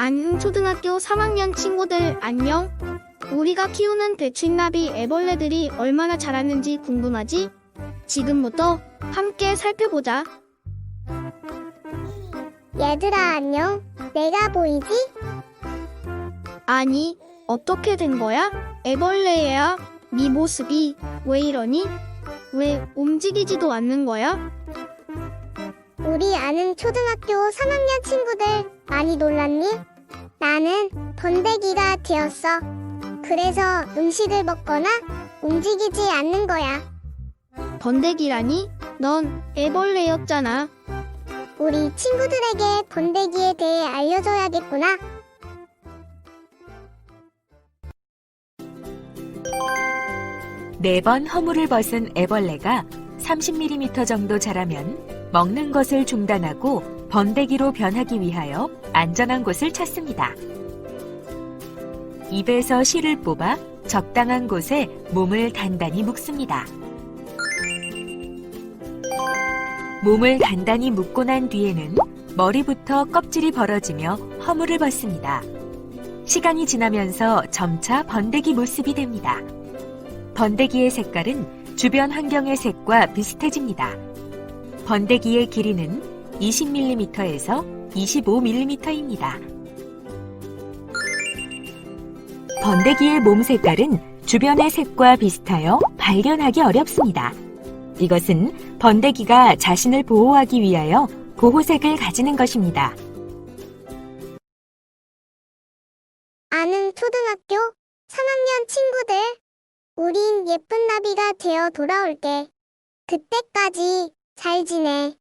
안흥 초등학교 3학년 친구들 안녕. 우리가 키우는 대추나비 애벌레들이 얼마나 자랐는지 궁금하지? 지금부터 함께 살펴보자. 얘들아 안녕. 내가 보이지? 아니, 어떻게 된 거야? 애벌레야. 네 모습이 왜 이러니? 왜 움직이지도 않는 거야? 우리 아는 초등학교 3학년 친구들 많이 놀랐니? 나는 번데기가 되었어. 그래서 음식을 먹거나 움직이지 않는 거야. 번데기라니? 넌 애벌레였잖아. 우리 친구들에게 번데기에 대해 알려줘야겠구나. 네 번 허물을 벗은 애벌레가 30mm 정도 자라면 먹는 것을 중단하고 번데기로 변하기 위하여 안전한 곳을 찾습니다. 입에서 실을 뽑아 적당한 곳에 몸을 단단히 묶습니다. 몸을 단단히 묶고 난 뒤에는 머리부터 껍질이 벌어지며 허물을 벗습니다. 시간이 지나면서 점차 번데기 모습이 됩니다. 번데기의 색깔은 주변 환경의 색과 비슷해집니다. 번데기의 길이는 20mm에서 25mm입니다. 번데기의 몸 색깔은 주변의 색과 비슷하여 발견하기 어렵습니다. 이것은 번데기가 자신을 보호하기 위하여 보호색을 가지는 것입니다. 아는 초등학교 3학년 친구들, 우린 예쁜 나비가 되어 돌아올게. 그때까지 잘 지내.